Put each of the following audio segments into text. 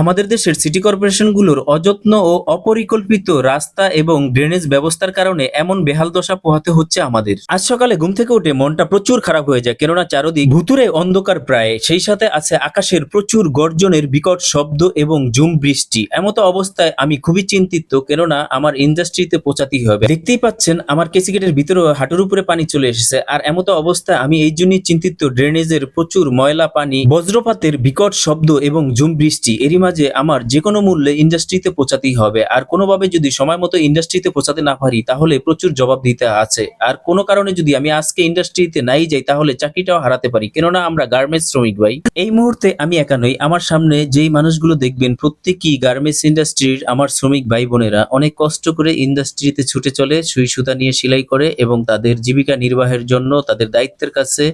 আমাদের দেশের সিটি কর্পোরেশনগুলোর অযত্ন ও অপরিকল্পিত রাস্তা এবং ড্রেনেজ ব্যবস্থার কারণে এমন বেহাল দশা পোহাতে হচ্ছে আমাদের। আজ সকালে ঘুম থেকে উঠে মনটা প্রচুর খারাপ হয়ে যায়, কেননা চারদিক ভুতুরে অন্ধকার প্রায়। সেই সাথে আছে আকাশের প্রচুর গর্জনের বিকট শব্দ এবং ঝুম বৃষ্টি। এমতো অবস্থায় আমি খুবই চিন্তিত, কেননা আমার ইন্ডাস্ট্রিতে পৌঁছাতেই হবে। দেখতেই পাচ্ছেন আমার কেসিগেটের ভিতরে হাঁটুর উপরে পানি চলে এসেছে, আর এমতো অবস্থায় আমি এই জন্যই চিন্তিত ড্রেনেজের প্রচুর ময়লা পানি, বজ্রপাতের বিকট শব্দ এবং ঝুম বৃষ্টি। এরই মাঝে আমার যে কোনো মূল্যে ইন্ডাস্ট্রিতে পৌঁছাতেই হবে। আর কোনোভাবে যদি সময় মতো ইন্ডাস্ট্রিতে পৌঁছাতে না পারি, তাহলে প্রচুর জবাব দিতে আছে। আর কোনো কারণে যদি আমি আজকে ইন্ডাস্ট্রিতে নাই যাই, তাহলে চাকরিটাও হারাতে পারি। কেননা আমরা গার্মেন্টস শ্রমিক ভাই। এই মুহূর্তে আমি একা নই। আমার সামনে যেই মানুষগুলো দেখবেন, প্রত্যেকই গার্মেন্টস ইন্ডাস্ট্রির আমার শ্রমিক ভাই বোনেরা অনেক কষ্ট করে ইন্ডাস্ট্রিতে ছুটে চলে, সুই সুতা নিয়ে সেলাই করে এবং তাদের জীবিকা নির্বাহের জন্য তাদের দায়িত্বের কাছে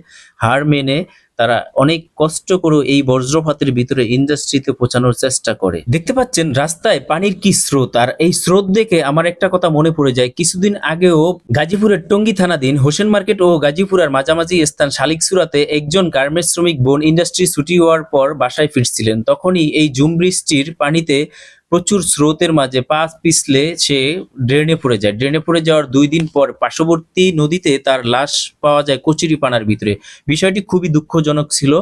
হার মেনে তারা অনেক কষ্ট করে এই বজ্রপাতের ভিতরে ইন্ডাস্ট্রিতে পৌঁছানোর চেষ্টা করে। দেখতে পাচ্ছেন, রাস্তায় পানির কি স্রোত, আর এই স্রোত দেখে আমার একটা কথা মনে পড়ে যায়। কিছুদিন আগেও গাজীপুরের টঙ্গী থানাধীন হোসেন মার্কেট ও গাজীপুরের মাঝামাঝি স্থান শালিকসুরাতে একজন গার্মেন্টস শ্রমিক বোন ইন্ডাস্ট্রি ছুটি হওয়ার পর বাসায় ফিরছিলেন। তখনই এই জুম বৃষ্টির পানিতে প্রচুর স্রোতের মাঝে পা পিছলে সে ড্রেনে পড়ে যায়। ড্রেনে পড়ে যাওয়ার দুই দিন পর পার্শ্ববর্তী নদীতে তার লাশ পাওয়া যায় কচুরিপানার ভিতরে। বিষয়টি খুবই দুঃখজনক ছিল।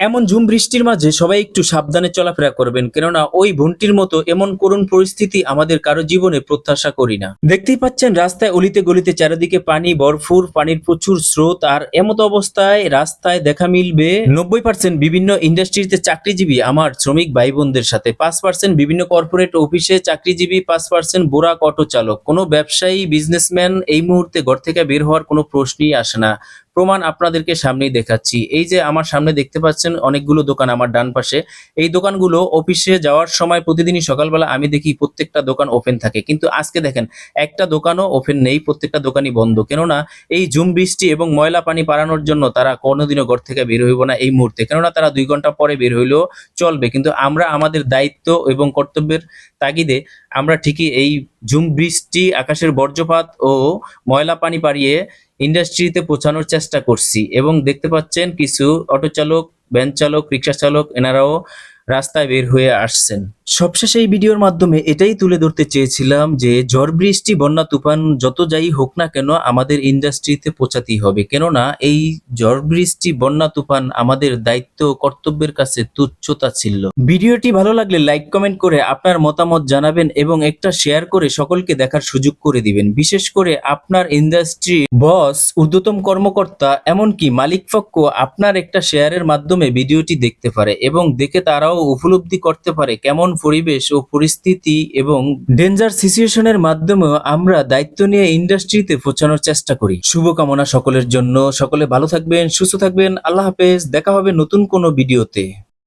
এমন ঝুম বৃষ্টির মাঝে সবাই একটু সাবধানে চলাফেরা করবেন, কেননা ওই বোনটির মতো এমন করুণ পরিস্থিতি আমাদের কারও জীবনে প্রত্যাশা করি না। দেখতেই পাচ্ছেন, রাস্তায় অলিতে গলিতে চারিদিকে পানি বরফুর পানির প্রচুর স্রোত, আর এমতো অবস্থায় রাস্তায় দেখা মিলবে নব্বই পার্সেন্ট বিভিন্ন ইন্ডাস্ট্রিতে চাকরিজীবী আমার শ্রমিক ভাই বোনদের সাথে, পাঁচ পার্সেন্ট বিভিন্ন কর্পোরেট অফিসে চাকরিজীবী, পাঁচ পার্সেন্ট বোরাক অটো চালক। কোনো ব্যবসায়ী, বিজনেসম্যান এই মুহূর্তে ঘর থেকে বের হওয়ার কোনো প্রশ্নই আসে না। প্রমাণ আপনাদেরকে সামনেই দেখাচ্ছি। এই যে আমার সামনে দেখতে পাচ্ছেন অনেকগুলো দোকান আমার ডান পাশে। এই দোকানগুলো অফিসে যাওয়ার সময় প্রতিদিনই সকালবেলা আমি দেখি প্রত্যেকটা দোকান ওপেন থাকে। কিন্তু আজকে দেখেন, একটা দোকানও ওপেন নেই, প্রত্যেকটা দোকানই বন্ধ। কেননা এই জুম বৃষ্টি এবং ময়লা পানি পারানোর জন্য তারা কোনোদিনও ঘর থেকে বের হইব না এই মুহূর্তে। কেননা তারা দুই ঘণ্টা পরে বের হইলেও চলবে। কিন্তু আমরা আমাদের দায়িত্ব এবং কর্তব্যের তাগিদে আমরা ঠিকই এই ঝুম বৃষ্টি, আকাশের বর্জ্যপাত ও ময়লা পানি পাড়িয়ে ইন্ডাস্ট্রিতে পৌঁছানোর চেষ্টা করছি এবং দেখতে পাচ্ছেন কিছু অটো চালক ভ্যান চালক রিক্সা চালক এনারাও রাস্তায় বের হয়ে আসছেন। সবশেষে এই ভিডিওর মাধ্যমে এটাই তুলে ধরতে চেয়েছিলাম যে ঝড়, বৃষ্টি, বন্যা, তুফান, যত যাই হোক না কেন আমাদের ইন্ডাস্ট্রিতে পৌঁছাতেই হবে। কেননা এই ঝড়, বৃষ্টি, বন্যা, তুফান আমাদের দায়িত্ব, কর্তব্যের কাছে তুচ্ছতা ছিল। ভিডিওটি ভালো লাগলে লাইক, কমেন্ট করে আপনার মতামত জানাবেন এবং একটা শেয়ার করে সকলকে দেখার সুযোগ করে দিবেন। বিশেষ করে আপনার ইন্ডাস্ট্রি বস, ঊর্ধ্বতম কর্মকর্তা, এমনকি মালিক পক্ষ আপনার একটা শেয়ারের মাধ্যমে ভিডিওটি দেখতে পারে এবং দেখে তারাও উপলব্ধি করতে পারে কেমন পরিবেশ ও পরিস্থিতি এবং ডেঞ্জার সিচুয়েশনের মাধ্যমেও আমরা দায়িত্ব নিয়ে ইন্ডাস্ট্রিতে পৌঁছানোর চেষ্টা করি। শুভকামনা সকলের জন্য। সকলে ভালো থাকবেন, সুস্থ থাকবেন। আল্লাহ হাফেজ। দেখা হবে নতুন কোনো ভিডিওতে।